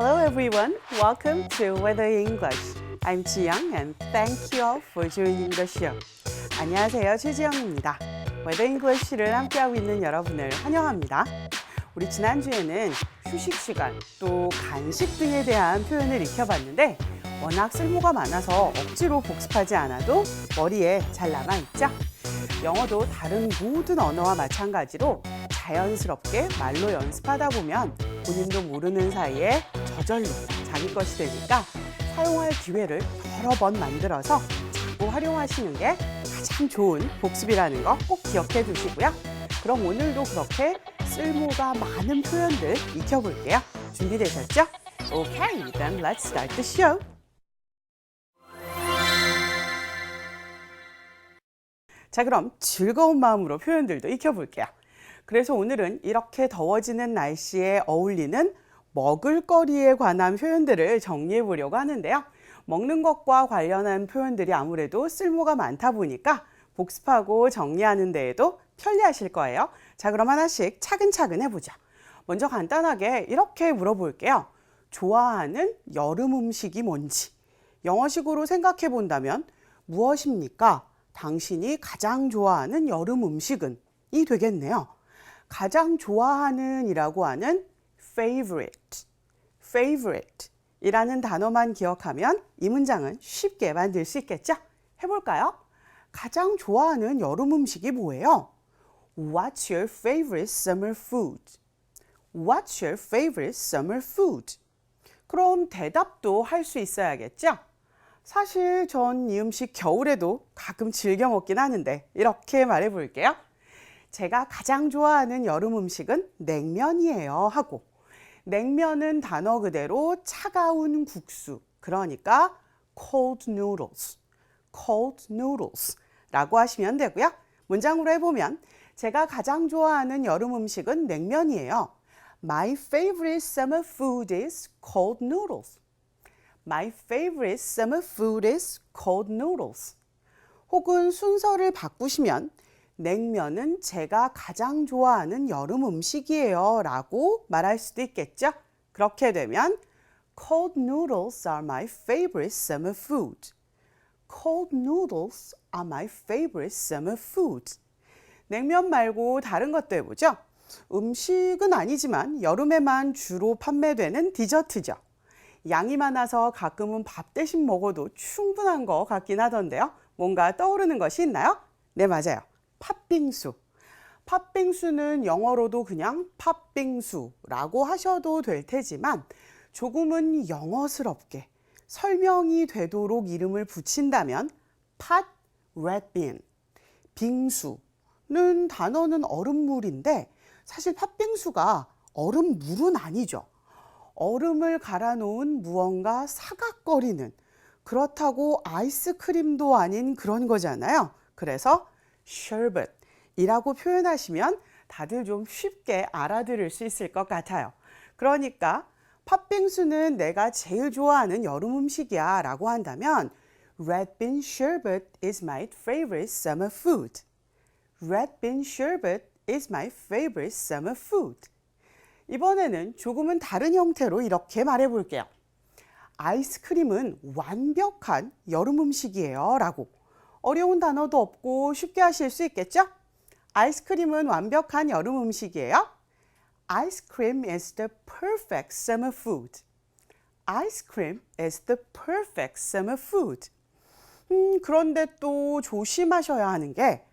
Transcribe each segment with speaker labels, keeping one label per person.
Speaker 1: Hello everyone, welcome to Weather English. I'm Jiyoung and thank you all for joining the show. 안녕하세요, 최지영입니다. Weather English를 함께하고 있는 여러분을 환영합니다. 우리 지난주에는 휴식 시간, 또 간식 등에 대한 표현을 익혀봤는데 워낙 쓸모가 많아서 억지로 복습하지 않아도 머리에 잘 남아있죠? 영어도 다른 모든 언어와 마찬가지로 자연스럽게 말로 연습하다 보면 본인도 모르는 사이에 저절로 자기 것이 되니까 사용할 기회를 여러 번 만들어서 자꾸 활용하시는 게 가장 좋은 복습이라는 거 꼭 기억해 두시고요. 그럼 오늘도 그렇게 쓸모가 많은 표현들 익혀볼게요. 준비되셨죠? Okay, then let's start the show. 자, 그럼 즐거운 마음으로 표현들도 익혀볼게요. 그래서 오늘은 이렇게 더워지는 날씨에 어울리는 먹을거리에 관한 표현들을 정리해 보려고 하는데요. 먹는 것과 관련한 표현들이 아무래도 쓸모가 많다 보니까 복습하고 정리하는 데에도 편리하실 거예요. 자, 그럼 하나씩 차근차근 해보죠. 먼저 간단하게 이렇게 물어볼게요. 좋아하는 여름 음식이 뭔지. 영어식으로 생각해 본다면 무엇입니까? 당신이 가장 좋아하는 여름 음식은? 이 되겠네요. 가장 좋아하는 이라고 하는 favorite, favorite 이라는 단어만 기억하면 이 문장은 쉽게 만들 수 있겠죠? 해볼까요? 가장 좋아하는 여름 음식이 뭐예요? What's your favorite summer food? What's your favorite summer food? 그럼 대답도 할 수 있어야겠죠? 사실 전 이 음식 겨울에도 가끔 즐겨 먹긴 하는데 이렇게 말해 볼게요. 제가 가장 좋아하는 여름 음식은 냉면이에요 하고 냉면은 단어 그대로 차가운 국수 그러니까 cold noodles, cold noodles 라고 하시면 되고요. 문장으로 해보면 제가 가장 좋아하는 여름 음식은 냉면이에요. My favorite summer food is cold noodles. My favorite summer food is cold noodles. 혹은 순서를 바꾸시면 냉면은 제가 가장 좋아하는 여름 음식이에요 라고 말할 수도 있겠죠. 그렇게 되면 cold noodles are my favorite summer food. cold noodles are my favorite summer food. 냉면 말고 다른 것도 해보죠. 음식은 아니지만 여름에만 주로 판매되는 디저트죠. 양이 많아서 가끔은 밥 대신 먹어도 충분한 것 같긴 하던데요. 뭔가 떠오르는 것이 있나요? 네, 맞아요. 팥빙수. 팥빙수는 영어로도 그냥 팥빙수라고 하셔도 될 테지만 조금은 영어스럽게 설명이 되도록 이름을 붙인다면 팥 레드빈, 빙수는 단어는 얼음물인데 사실 팥빙수가 얼음물은 아니죠. 얼음을 갈아 놓은 무언가 사각거리는 그렇다고 아이스크림도 아닌 그런 거잖아요. 그래서 sherbet이라고 표현하시면 다들 좀 쉽게 알아들을 수 있을 것 같아요. 그러니까 팥빙수는 내가 제일 좋아하는 여름 음식이야 라고 한다면 Red bean sherbet is my favorite summer food. Red bean sherbet is my favorite summer food. 이번에는 조금은 다른 형태로 이렇게 말해 볼게요. 아이스크림은 완벽한 여름 음식이에요. 라고. 어려운 단어도 없고 쉽게 하실 수 있겠죠? 아이스크림은 완벽한 여름 음식이에요. Ice cream is the perfect summer food. Ice cream is the perfect summer food. 음, 그런데 또 조심하셔야 하는 게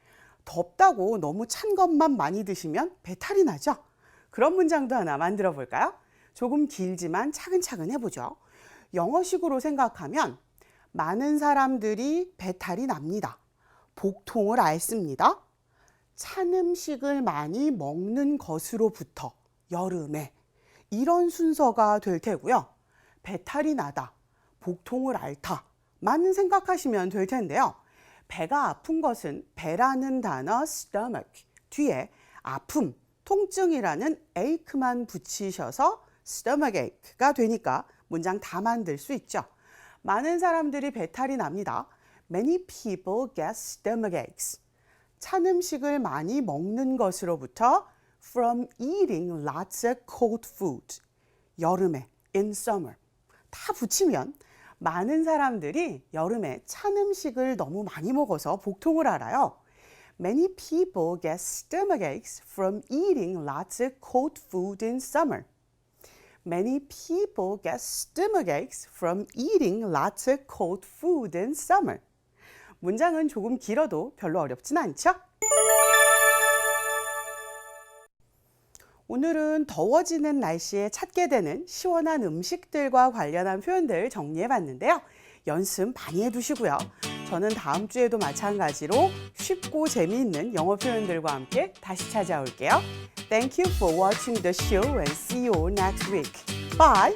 Speaker 1: 덥다고 너무 찬 것만 많이 드시면 배탈이 나죠? 그런 문장도 하나 만들어 볼까요? 조금 길지만 차근차근 해보죠. 영어식으로 생각하면 많은 사람들이 배탈이 납니다. 복통을 앓습니다. 찬 음식을 많이 먹는 것으로부터 여름에 이런 순서가 될 테고요. 배탈이 나다, 복통을 앓다 만 생각하시면 될 텐데요. 배가 아픈 것은 배라는 단어 stomach 뒤에 아픔, 통증이라는 ache만 붙이셔서 stomach ache가 되니까 문장 다 만들 수 있죠. 많은 사람들이 배탈이 납니다. Many people get stomach aches. 찬 음식을 많이 먹는 것으로부터 from eating lots of cold food. 여름에 in summer. 다 붙이면 많은 사람들이 여름에 찬 음식을 너무 많이 먹어서 복통을 알아요. Many people get stomach aches from eating lots of cold food in summer. Many people get stomach aches from eating lots of cold food in summer. 문장은 조금 길어도 별로 어렵진 않죠? 오늘은 더워지는 날씨에 찾게 되는 시원한 음식들과 관련한 표현들 정리해 봤는데요. 연습 많이 해 두시고요. 저는 다음 주에도 마찬가지로 쉽고 재미있는 영어 표현들과 함께 다시 찾아올게요. Thank you for watching the show and see you next week. Bye!